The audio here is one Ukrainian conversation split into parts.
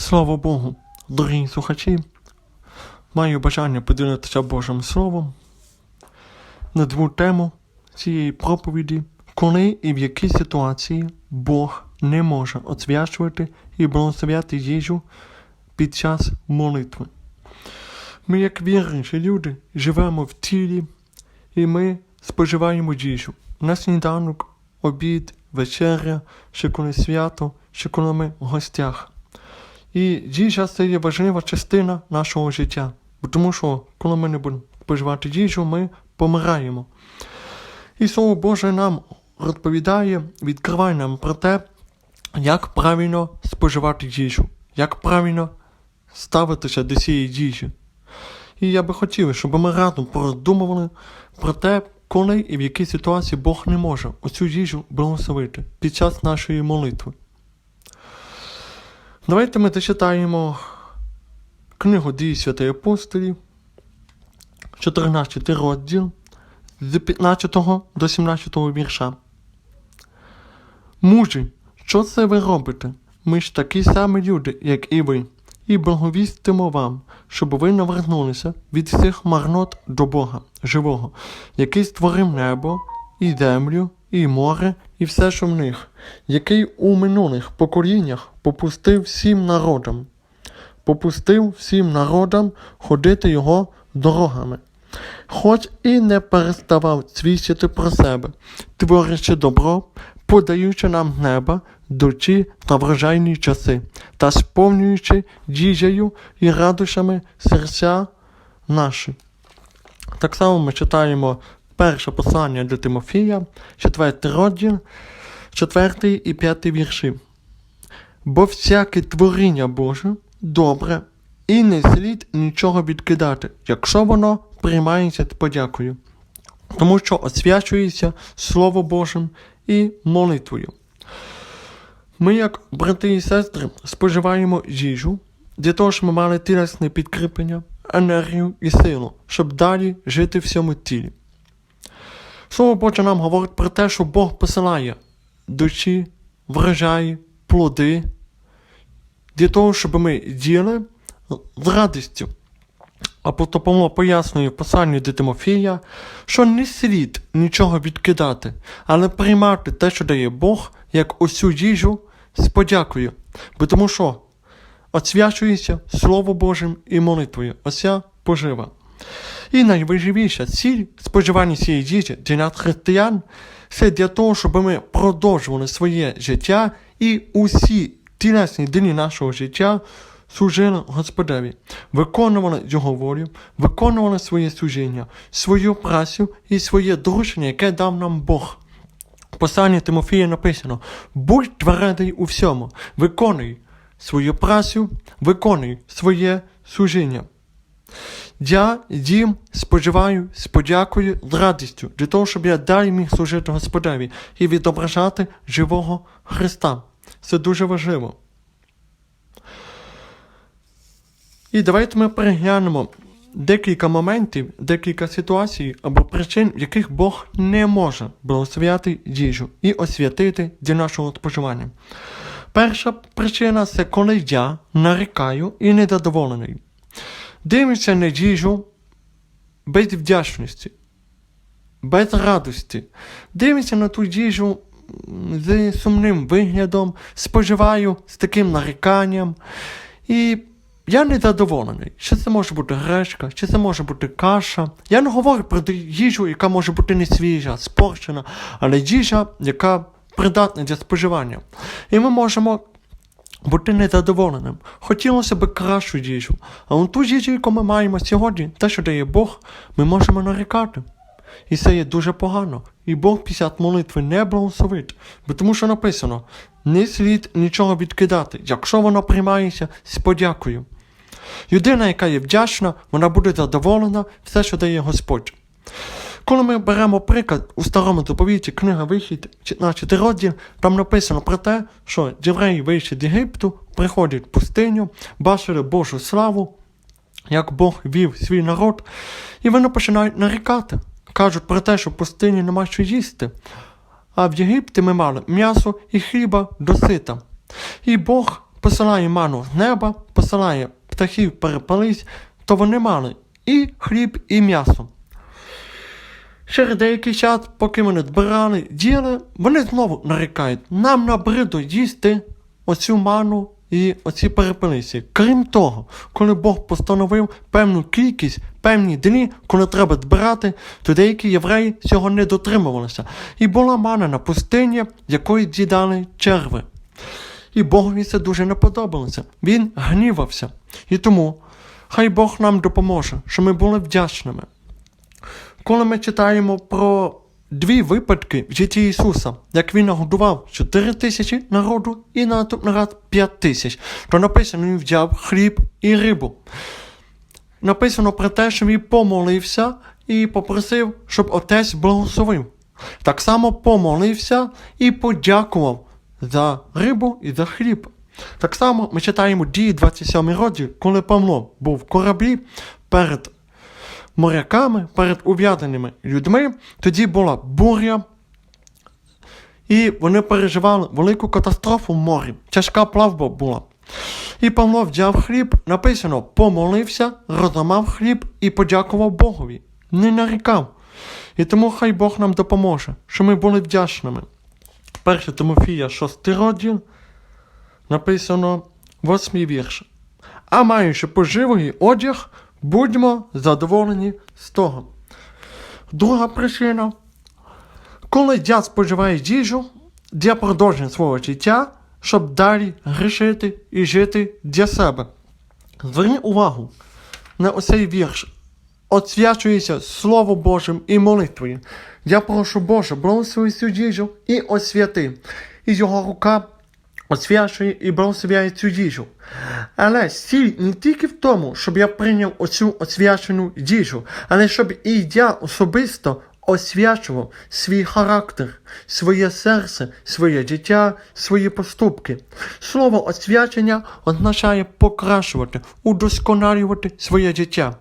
Слава Богу, дорогі слухачі, маю бажання поділитися Божим Словом на дву тему цієї проповіді, коли і в якій ситуації Бог не може освячувати і благословляти їжу під час молитви. Ми, як віруючі люди, живемо в тілі, і ми споживаємо їжу. На сніданок, обід, вечеря, ще коли свято, ще коли ми в гостях. І їжа це є важлива частина нашого життя. Тому що, коли ми не будемо споживати їжу, ми помираємо. І Слово Боже нам розповідає, відкриває нам про те, як правильно споживати їжу, як правильно ставитися до цієї їжі. І я би хотів, щоб ми разом продумували про те, коли і в якій ситуації Бог не може оцю їжу благословити під час нашої молитви. Давайте ми зачитаємо книгу Дії Святої Апостолів, 14 розділ з 15 до 17 вірша. Мужі, що це ви робите? Ми ж такі самі люди, як і ви, і благовістимо вам, щоб ви навернулися від всіх марнот до Бога живого, який створив небо, і землю, і море, і все, що в них, який у минулих поколіннях попустив всім народам, попустив всім народам ходити його дорогами, хоч і не переставав свідчити про себе, творячи добро, подаючи нам неба дочі та врожайні часи, та сповнюючи їжею і радощами серця наші. Так само ми читаємо перше послання до Тимофія, четвертий розділ, четвертий і п'ятий вірші. Бо всяке творіння Боже добре і не слід нічого відкидати, якщо воно приймається з подякою, тому що освячується Слово Божим і молитвою. Ми, як брати і сестри, споживаємо їжу для того, щоб ми мали тілесне підкріплення, енергію і силу, щоб далі жити в цьому тілі. Слово Боже нам говорить про те, що Бог посилає душі, врожаї, плоди, для того, щоб ми діли з радістю. Апостол Павло пояснює в посланні до Тимофія, що не слід нічого відкидати, але приймати те, що дає Бог, як усю їжу з подякою. Бо тому що освячується Слово Божим і молитвою, ося пожива. І найважливіша ціль споживання цієї їжі для нас християн це для того, щоб ми продовжували своє життя і усі тілесні дні нашого життя служили Господеві, виконували Його волю, виконували своє служіння, свою працю і своє доручення, яке дав нам Бог. В посланні Тимофія написано: будь твердий у всьому, виконуй свою працю, виконуй своє служіння. Я їм споживаю з подякою, з радістю, для того, щоб я далі міг служити Господеві і відображати живого Христа. Це дуже важливо. І давайте ми переглянемо декілька моментів, декілька ситуацій або причин, в яких Бог не може благословляти їжу і освятити для нашого споживання. Перша причина це коли я нарікаю і недодоволений. Дивимося на їжу без вдячності, без радості. Дивимося на ту їжу з сумним виглядом, споживаю з таким наріканням. І я не задоволений. Чи це може бути гречка, чи це може бути каша. Я не говорю про їжу, яка може бути не свіжа, спорчена, але їжа, яка придатна для споживання. І ми можемо бути незадоволеним. Хотілося б кращу їжу. А от ту їжу, яку ми маємо сьогодні, те, що дає Бог, ми можемо нарікати. І це є дуже погано. І Бог після молитви не благословить. Бо тому що написано: не слід нічого відкидати, якщо воно приймається з подякою. Людина, яка є вдячна, вона буде задоволена все, що дає Господь. Коли ми беремо приклад у старому заповіті книга Вихід, 15 розділ, там написано про те, що євреї вийшли з Єгипту, приходять в пустиню, бачили Божу славу, як Бог вів свій народ, і вони починають нарікати. Кажуть про те, що в пустині нема що їсти. А в Єгипті ми мали м'ясо і хліба досита. І Бог посилає ману з неба, посилає птахів перепались, то вони мали і хліб, і м'ясо. Через деякий час, поки вони збирали, діли, вони знову нарікають, нам набридло їсти оцю ману і оці перепелиці. Крім того, коли Бог постановив певну кількість, певні дні, коли треба збирати, то деякі євреї цього не дотримувалися. І була мана на пустині, якої з'їдали черви. І Богові це дуже не подобалося. Він гнівався. І тому хай Бог нам допоможе, щоб ми були вдячними. Коли ми читаємо про дві випадки в житті Ісуса, як Він нагодував 4 тисячі народу і на наступний раз 5 тисяч, то написано, він взяв хліб і рибу. Написано про те, що він помолився і попросив, щоб отець благословив. Так само помолився і подякував за рибу і за хліб. Так само ми читаємо дії 27 розділ, коли Павло був в кораблі перед моряками, перед ув'язненими людьми, тоді була буря, і вони переживали велику катастрофу в морі. Тяжка плавба була. І Павло взяв хліб, написано, помолився, розламав хліб і подякував Богові. Не нарікав. І тому хай Бог нам допоможе, що ми були вдячними. 1 Тимофія, 6 розділ, написано 8 вірш. А маючи поживий одяг, будьмо задоволені з того. Друга причина. Коли я споживаю їжу для продовження свого життя, щоб далі грішити і жити для себе. Зверни увагу на оцей вірш. Освячується Слово Божим і молитвою. Я прошу Боже, благослови цю їжу і освяти. І його рука освячує і благословляє цю їжу. Але сіль не тільки в тому, щоб я прийняв оцю освячену їжу, але щоб і я особисто освячував свій характер, своє серце, своє життя, свої поступки. Слово освячення означає покращувати, удосконалювати своє життя.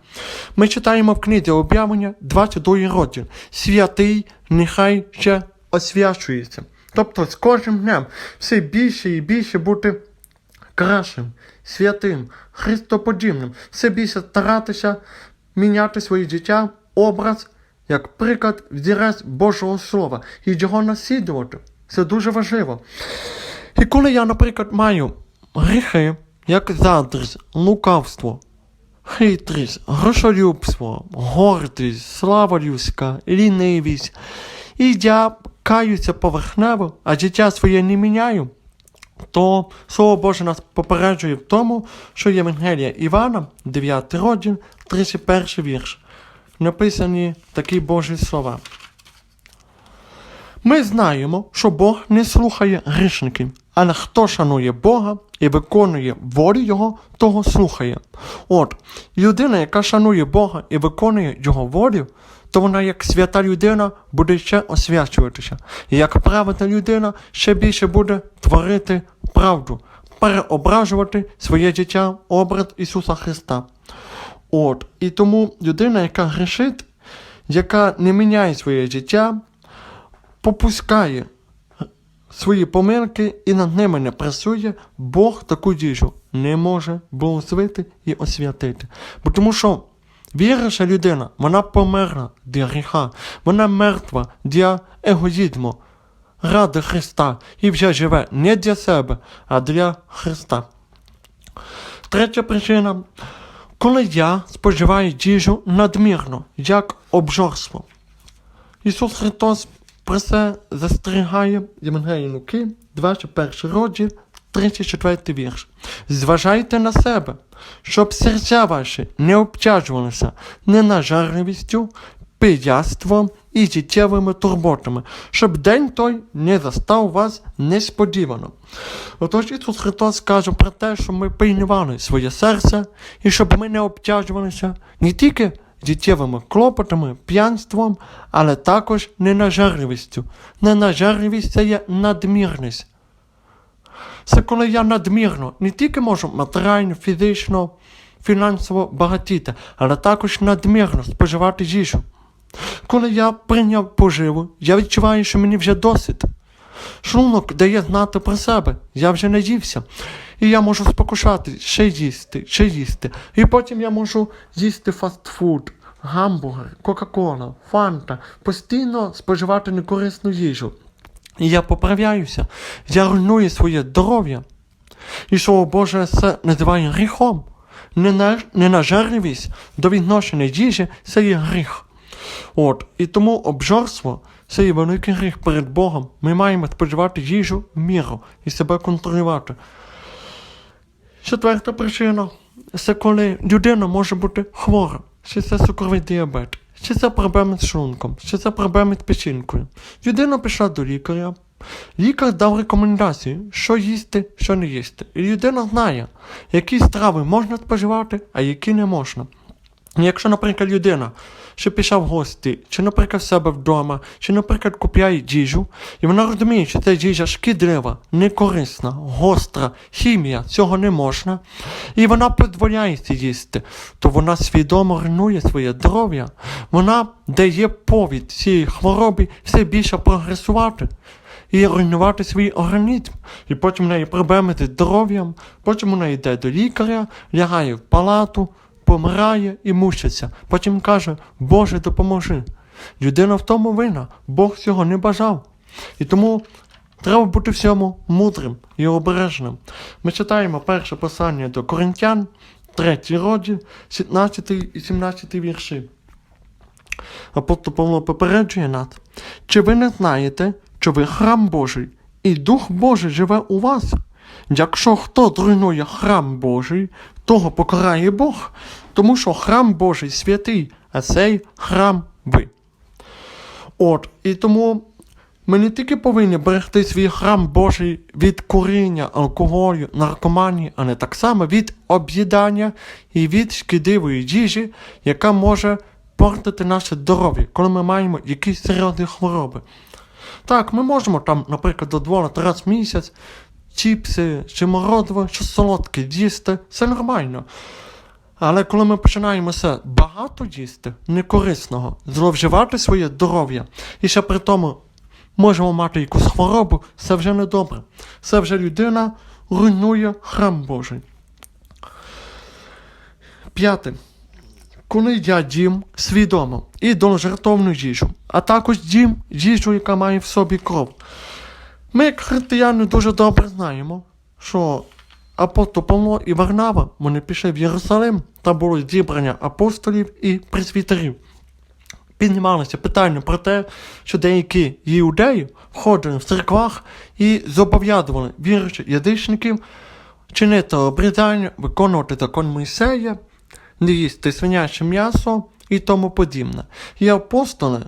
Ми читаємо в книзі об'явлення 22 розділ. Святий нехай ще освячується. Тобто з кожним днем все більше і більше бути кращим, святим, христоподібним, все більше старатися міняти своє життя, образ, як приклад взірець Божого Слова і його наслідувати. Це дуже важливо. І коли я, наприклад, маю гріхи, як задрість, лукавство, хитрість, грошолюбство, гордість, слава людська, лінивість, і я каюся поверхнево, а життя своє не міняю, то Слово Боже нас попереджує в тому, що Євангелія Івана, 9 розділ, 31 вірш. Написані такі Божі слова. Ми знаємо, що Бог не слухає грішників, але хто шанує Бога і виконує волю Його, того слухає. От, людина, яка шанує Бога і виконує Його волю, то вона, як свята людина, буде ще освячуватися. І як праведна людина ще більше буде творити правду, переображувати своє життя образ Ісуса Христа. От, і тому людина, яка грішить, яка не міняє своє життя, попускає свої помилки і над ними не працює, Бог таку їжу не може благословити і освятити. Бо тому що віруюча людина, вона померла для гріха, вона мертва для егоїзму, ради Христа і вже живе не для себе, а для Христа. Третя причина, коли я споживаю їжу надмірно, як обжорство. Ісус Христос про це застерігає Євангелії Луки, 21 розділ, 34 вірш. Зважайте на себе, щоб серця ваші не обтяжувалися ненажерливістю, пияством і життєвими турботами, щоб день той не застав вас несподівано. Отож Ісус Христос каже про те, щоб ми пильнували своє серце і щоб ми не обтяжувалися не тільки життєвими клопотами, п'янством, але також ненажерливістю. Ненажерливість це є надмірність. Це коли я надмірно не тільки можу матеріально, фізично, фінансово багатіти, але також надмірно споживати їжу. Коли я прийняв поживу, я відчуваю, що мені вже досить. Шлунок дає знати про себе. Я вже не ївся. І я можу спокушати, ще їсти, ще їсти. І потім я можу їсти фастфуд, гамбургер, Кока-Кола, Фанта, постійно споживати некорисну їжу. Я поправляюся, я руйную своє здоров'я. І що Боже це називає гріхом. Нена- Ненажерливість до відношення їжі це є гріх. От, і тому обжорство це є великий гріх перед Богом. Ми маємо споживати їжу в міру і себе контролювати. Четверта причина це коли людина може бути хвора, чи це цукровий діабет, чи це проблеми з шлунком, що це проблеми з печінкою. Людина пішла до лікаря. Лікар дав рекомендації, що їсти, що не їсти. І людина знає, які страви можна споживати, а які не можна. І Якщо, наприклад, людина ще пішла в гості, чи, наприклад, в себе вдома, чи, наприклад, купляє їжу, і вона розуміє, що ця їжа шкідлива, некорисна, гостра, хімія, цього не можна, і вона дозволяє їсти, то вона свідомо руйнує своє здоров'я, вона дає повід цієї хвороби все більше прогресувати. І руйнувати свій організм. І потім в неї проблеми з здоров'ям, потім вона йде до лікаря, лягає в палату, помирає і мучиться. Потім каже, Боже, допоможи. Людина в тому винна, Бог цього не бажав. І тому треба бути всьому мудрим і обережним. Ми читаємо перше послання до Коринтян, третій розділ, 17 і 17 вірші. Апостол Павло попереджує нас. Чи ви не знаєте, що ви храм Божий, і Дух Божий живе у вас? Якщо хто зруйнує храм Божий, того покарає Бог, тому що храм Божий святий, а цей храм ви. От, і тому ми не тільки повинні берегти свій храм Божий від куріння, алкоголю, наркоманії, а не так само від об'їдання і від шкідливої їжі, яка може портити наше здоров'я, коли ми маємо якісь серйозні хвороби. Так, ми можемо там, наприклад, дозволити раз в місяць чіпси чи морозиво, щось солодке їсти, це нормально. Але коли ми починаємо це багато їсти, некорисного, зловживати своє здоров'я, і ще при тому можемо мати якусь хворобу, це вже не добре. Це вже людина руйнує храм Божий. П'яте. Коли я їм свідомо і жертовну їжу, а також їм їжу, яка має в собі кров. Ми, як християни, дуже добре знаємо, що апостол Павло і Варнава вони пішли в Єрусалим, там було зібрання апостолів і пресвітерів. Піднімалося питання про те, що деякі іудеї входили в церквах і зобов'язували віруючих язичників чинити обрізання, виконувати закон Мойсея, не їсти свиняче м'ясо і тому подібне. І апостоли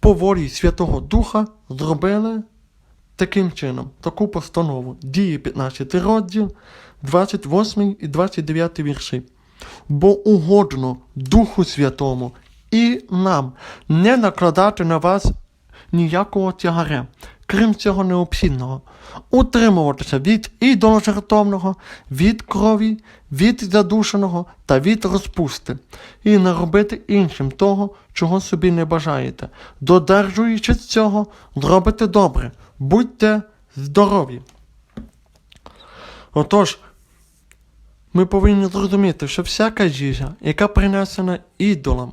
по волі Святого Духа зробили таким чином таку постанову. діє 15 розділ, 28 і 29 вірші. Бо угодно Духу Святому і нам не накладати на вас ніякого тягаря, крім цього необхідного, утримуватися від ідоложертовного, від крові, від задушеного та від розпусти, і не робити іншим того, чого собі не бажаєте. Додержуючись цього, зробите добре, будьте здорові. Отож, ми повинні зрозуміти, що всяка їжа, яка принесена ідолам,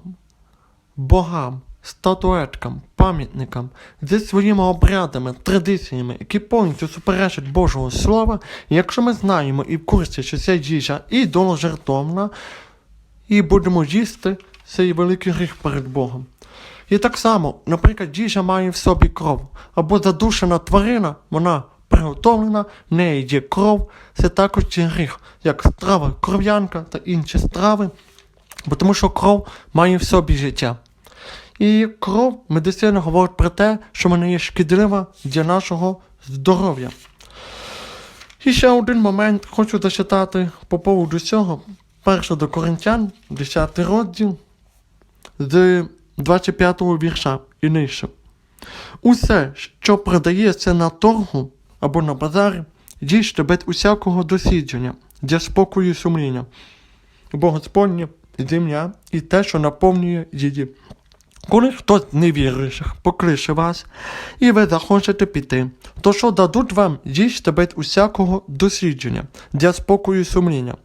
богам, статуеткам, пам'ятникам, зі своїми обрядами, традиціями, які повністю суперечать Божого Слова, якщо ми знаємо і в курсі, що ця їжа ідоложертовна, і будемо їсти, це є великий гріх перед Богом. І так само, наприклад, їжа має в собі кров, або задушена тварина, вона приготовлена, в неї є кров, це також є гріх, як страва кров'янка та інші страви, бо тому що кров має в собі життя. І кров медицина говорить про те, що вона є шкідлива для нашого здоров'я. І ще один момент хочу зачитати по поводу цього. Перше до Коринтян, 10 розділ, з 25 вірша і нижче. Усе, що продається на торгу або на базарі, їжте без усякого дослідження, для спокою сумління, бо Господнє земля і те, що наповнює її. Коли хтось невіруючих покличе вас, і ви захочете піти, то що дадуть вам їжте без усякого дослідження для спокою і сумління.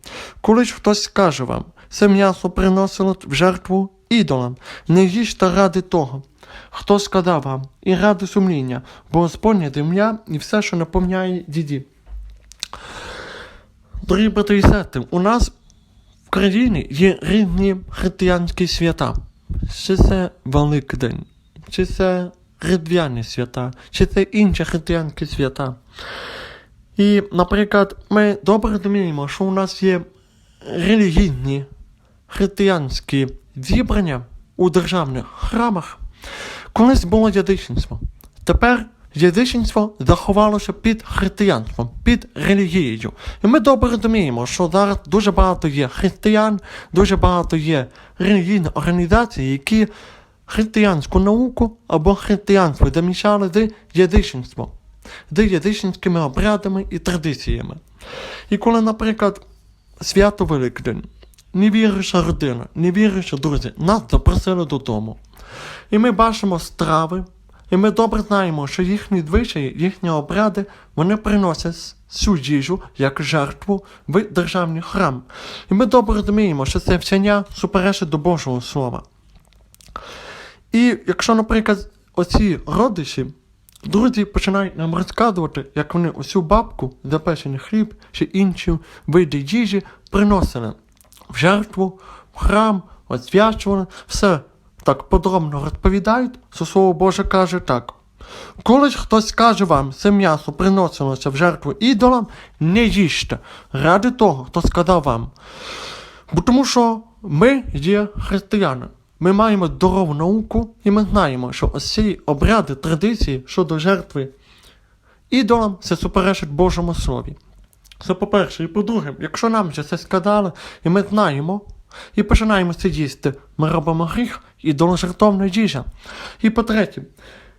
Коли ж хтось скаже вам, це м'ясо приносило в жертву ідолам, не їжте ради того. Хто сказав вам, і ради сумління, бо Господня земля і все, що наповняє діді. Дорогі брати і сестри, у нас в країні є різні християнські свята. Чи це Великдень, чи це Різдвяні свята, чи це інші християнські свята. І, наприклад, ми добре розуміємо, що у нас є релігійні християнські зібрання у державних храмах. Колись було язичництво. Тепер язичництво заховалося під християнством, під релігією. І ми добре розуміємо, що зараз дуже багато є християн, дуже багато є релігійних організацій, які християнську науку або християнство замішали з язичництвом, з язичницькими обрядами і традиціями. І коли, наприклад, свято Великдень, невіруюча родина, невіруючі друзі, нас запросили додому. І ми бачимо страви, і ми добре знаємо, що їхні звичаї, їхні обряди, вони приносять цю їжу як жертву в державний храм. І ми добре розуміємо, що це вчення суперечить до Божого Слова. І якщо, наприклад, оці родичі, друзі починають нам розказувати, як вони усю бабку, запечений хліб чи інші види їжі приносили в жертву, в храм, освячували, все так подробно розповідають, що Слово Боже каже так. Коли ж хтось каже вам, це м'ясо приносилося в жертву ідолам, не їжте ради того, хто сказав вам. Бо тому що ми є християни. Ми маємо здорову науку, і ми знаємо, що ці обряди, традиції щодо жертви ідолам, це суперечить Божому Слові. Це по-перше. І по-друге, якщо нам вже це сказали, і ми знаємо, і починаємо це їсти, ми робимо гріх і жертовна їжа. І по-третє,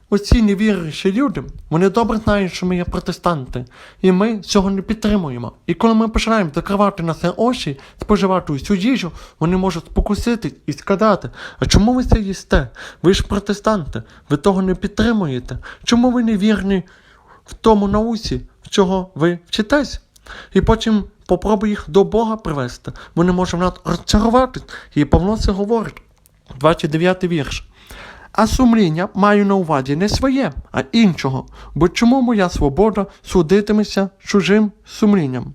оці невіруючі люди, вони добре знають, що ми є протестанти, і ми цього не підтримуємо. І коли ми починаємо закривати на це очі, споживати цю їжу, вони можуть спокусити і сказати, а чому ви це їсте? Ви ж протестанти, ви того не підтримуєте. Чому ви не вірні в тому науці, в чого ви вчитесь? І потім попробуй їх до Бога привести. Вони можуть нас розчарувати. І Павло це говорить. 29 вірш. А сумління маю на увазі не своє, а іншого. Бо чому моя свобода судитиметься чужим сумлінням?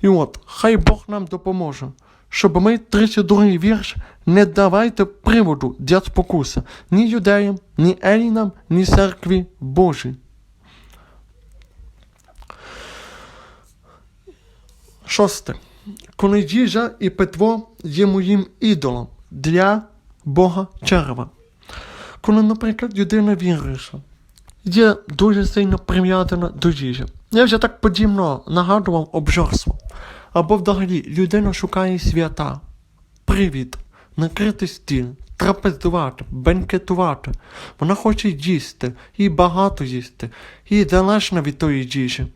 І от, хай Бог нам допоможе, щоб ми 32 вірш не давайте приводу для спокуси ні юдеям, ні елінам, ні церкві Божій. Шосте. Коли їжа і питво є моїм ідолом для Бога черва. Коли, наприклад, людина віруюча, є дуже сильно прив'язана до їжі. Я вже так подібно нагадував обжорство. Або взагалі людина шукає свята, привід, накрити стіл, трапезувати, бенкетувати. Вона хоче їсти, і багато їсти, і залежна від тої їжі.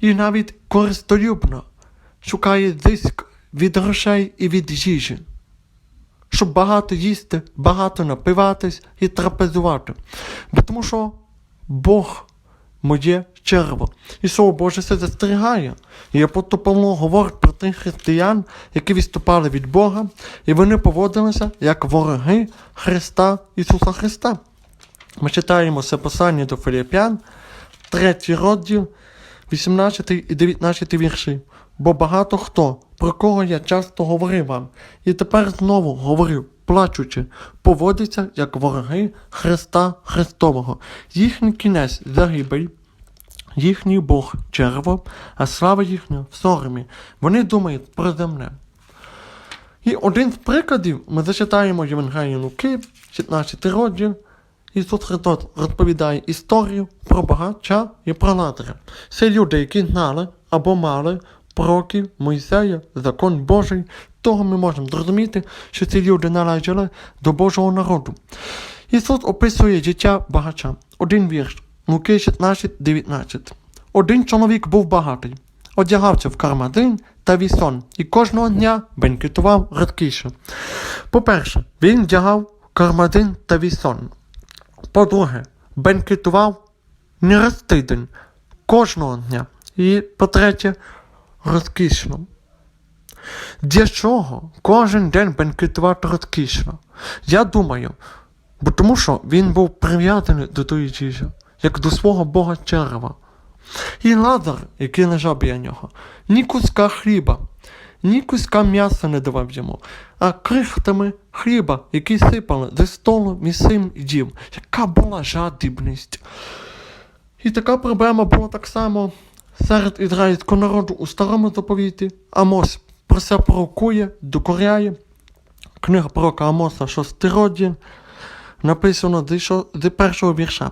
І навіть користолюбна шукає зиск від грошей і від їжі, щоб багато їсти, багато напиватись і трапезувати. Бо тому що Бог моє черво. І Слово Боже це застерігає. І апостол Павло говорить про тих християн, які відступали від Бога, і вони поводилися як вороги Христа Ісуса Христа. Ми читаємо це послання до Филиппян, третій розділ, 18 і 19 вірші. Бо багато хто, про кого я часто говорив вам, і тепер знову говорив, плачучи, поводиться як вороги Христа Христового. Їхній кінець загибель, їхній Бог черво, а слава їхня в соромі. Вони думають про земне. І один з прикладів ми зачитаємо Євангелію Луки, 16 розділ. Ісус Христос розповідає історію про багача і про латаря. Це люди, які знали або мали пророків, Мойсея, закон Божий, того ми можемо зрозуміти, що ці люди належали до Божого народу. Ісус описує життя багача. Один вірш, Луки 16, 19. Один чоловік був багатий, одягався в кармазин та вісон і кожного дня бенкетував радкіше. По-перше, він вдягав кармадин та вісон. По-друге, бенкетував не раз тиждень, кожного дня. І по-третє, розкішно. Для чого кожен день бенкетувати розкішно? Я думаю, бо тому що він був прив'язаний до тої їжі, як до свого бога черва. І Лазар, який лежав біля нього, ні куска хліба, ні куска м'яса не давав йому, а крихтами хліба, які сипали зі столу місцем їв. Яка була жадібність. І така проблема була так само серед ізраїльського народу у старому заповіті. Амос про це пророкує, докоряє. Книга пророка Амоса, 6 розділ, написано з першого вірша.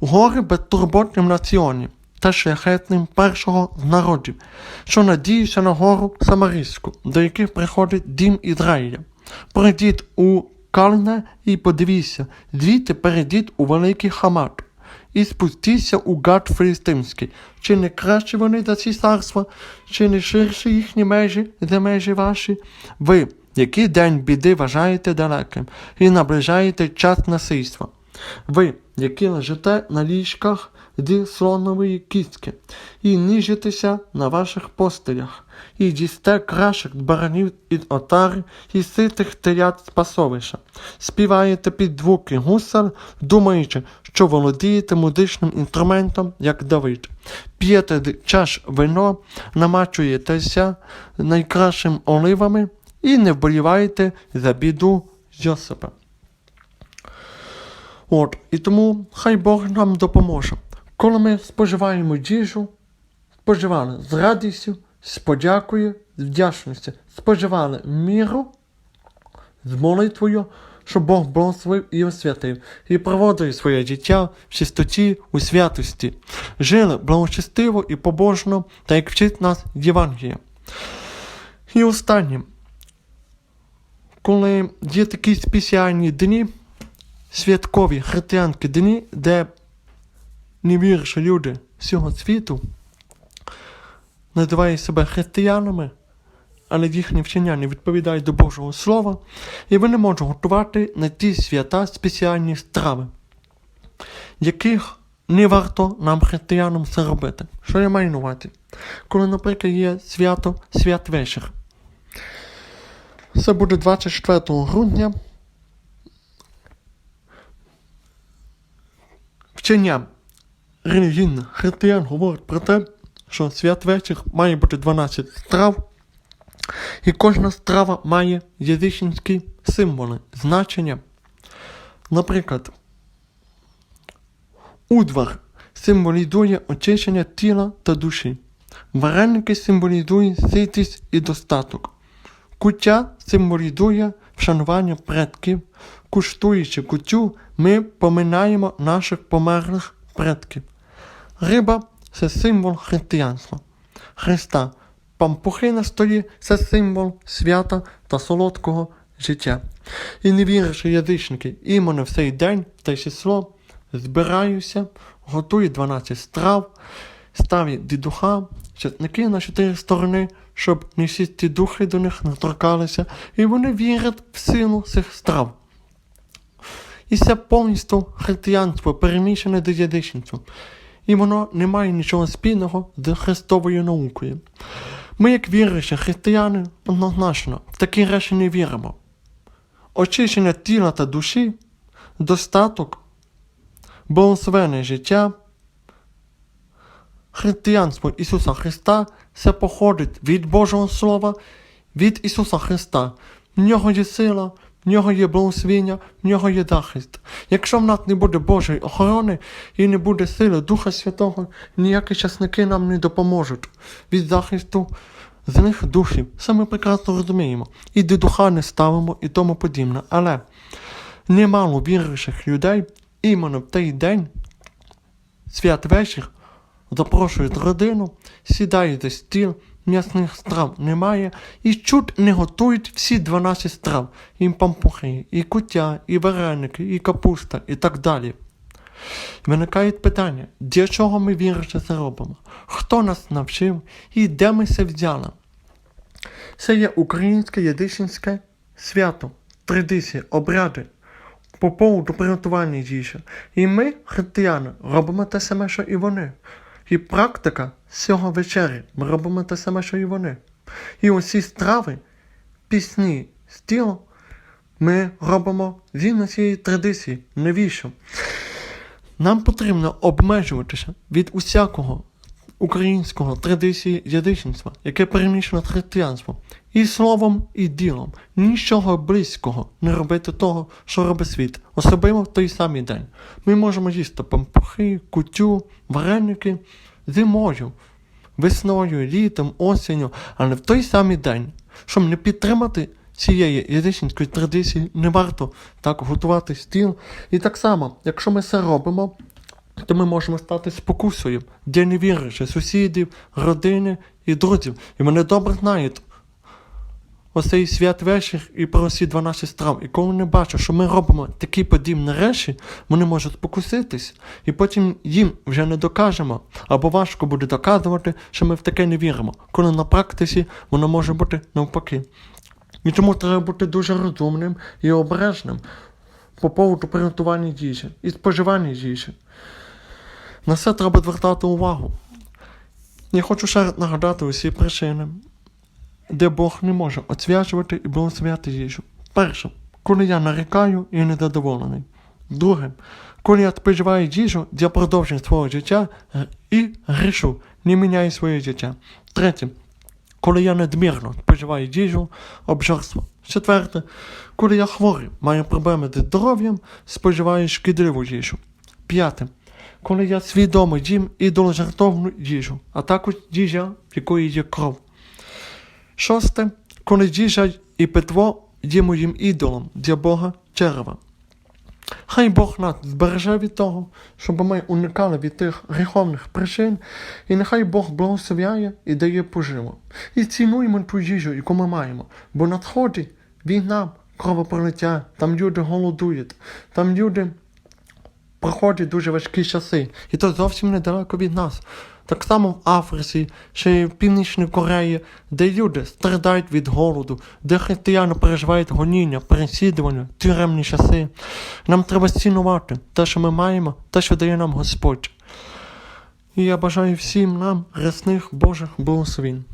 Гори безтурботним націоні та шляхетним першого з народів, що надіюся на гору Самарійську, до яких приходить дім Ізраїля. Прийдіть у Кальне і подивіться, звідти перейдіть у великий хамат. І спустіться у гад філістимський. Чи не краще вони за ці царства, чи не ширші їхні межі за межі ваші? Ви, який день біди вважаєте далеким, і наближаєте час насильства. Ви, які лежите на ліжках зі слонової кістки, і ніжитеся на ваших постелях, і дісте кращих баранів із отари, і ситих телят з пасовища, співаєте під звуки гусар, думаючи, що володієте музичним інструментом, як Давид. П'єте чаш вино, намачуєтеся найкращим оливами і не вболіваєте за біду Йосипа. От, і тому хай Бог нам допоможе. Коли ми споживаємо їжу, споживали з радістю, з подякою, з вдячністю, споживали міру, з молитвою, щоб Бог благословив і освятив, і проводив своє життя в чистоті, у святості, жили благочестиво і побожно, та як вчить нас Євангелія. І останнє, коли є такі спеціальні дні, святкові християнські дні, де невіруючі люди всього світу називають себе християнами, але їхні вчення не відповідають до Божого Слова, і вони можуть готувати на ті свята спеціальні страви, яких не варто нам, християнам, це робити. Що я маю на увазі? Коли, наприклад, є свято святвечір. Це буде 24 грудня. Вчення релігійних християн говорить про те, що святвечір має бути 12 страв, і кожна страва має язичницькі символи, значення. Наприклад, удвар символізує очищення тіла та душі. Вареники символізують ситість і достаток. Куття символізує вшанування предків. Куштуючи кутю, ми поминаємо наших померлих предків. Риба це символ християнства. Христа. Пампухи на столі це символ свята та солодкого життя. І невіруючі язичники іменно в цей день, в те число, збираються, готують 12 страв, ставлять дідуха, чесники на чотири сторони, щоб не всі ті духи до них не торкалися, і вони вірять в силу цих страв. І це повністю християнство перемішане до язичництва. І воно не має нічого спільного з христовою наукою. Ми, як віруючі християни, однозначно в такі речі не віримо. Очищення тіла та душі, достаток, благословенне життя, християнство Ісуса Христа це походить від Божого Слова, від Ісуса Христа. В нього є сила, в нього є благословення, в нього є захист. Якщо в нас не буде Божої охорони і не буде сили Духа Святого, ніякі часники нам не допоможуть від захисту злих душів. Це ми прекрасно розуміємо. І до духа не ставимо і тому подібне. Але немало віруючих людей іменно в той день, святвечір, запрошують родину, сідають за стіл, м'ясних страв немає, і чуть не готують всі 12 страв. І пампухи, і куття, і вареники, і капуста, і так далі. Виникає питання, для чого ми віруючи це робимо? Хто нас навчив і де ми це взяли? Це є українське ядичинське свято, традиції, обряди. по поводу приготування їжі. І ми, християни, робимо те саме, що і вони. І практика з цього вечері ми робимо те саме, що і вони. І усі страви, пісні, стіл ми робимо згідно цієї традиції. Навіщо? Нам потрібно обмежуватися від усякого українського традиції язичництва, яке перемішано християнством, і словом, і ділом. Нічого близького не робити того, що робить світ, особливо в той самий день. Ми можемо їсти пампухи, кутю, вареники зимою, весною, літом, осінню, але в той самий день, щоб не підтримати цієї язичницької традиції, не варто так готувати стіл. І так само, якщо ми це робимо, то ми можемо стати спокусою для невіруючих сусідів, родини і друзів. І вони добре знають оцей святвечір і про всі 12 страв. І коли вони бачать, що ми робимо такі подібні речі, вони можуть спокуситись, і потім їм вже не докажемо, або важко буде доказувати, що ми в таке не віримо, коли на практиці воно може бути навпаки. І тому треба бути дуже розумним і обережним по поводу приготування їжі і споживання їжі. На це треба звертати увагу. Я хочу ще раз нагадати усі причини, де Бог не може освячувати і благословляти їжу. Перше, коли я нарікаю і недоволений. Друге, коли я споживаю їжу для продовження свого життя е, і грішу, не міняю своє життя. Третє, коли я надмірно споживаю їжу, обжорство. Четверте, коли я хворий, маю проблеми зі здоров'ям, споживаю шкідливу їжу. П'яте, коли я свідомо їм ідоложартовну їжу, а також їжа, в якої є кров. Шосте, коли їжа і питво є моїм ідолом для Бога черва. Хай Бог нас збереже від того, щоб ми уникали від тих гріховних причин, і нехай Бог благословляє і дає поживу. І цінуємо ту їжу, яку ми маємо, бо надходить війна, кровопролиття, там люди голодують, там люди проходять дуже важкі часи, і то зовсім недалеко від нас. Так само в Африці, й в Північній Кореї, де люди страдають від голоду, де християни переживають гоніння, переслідування, тюремні часи. Нам треба цінувати те, що ми маємо, те, що дає нам Господь. І я бажаю всім нам рясних Божих благословень.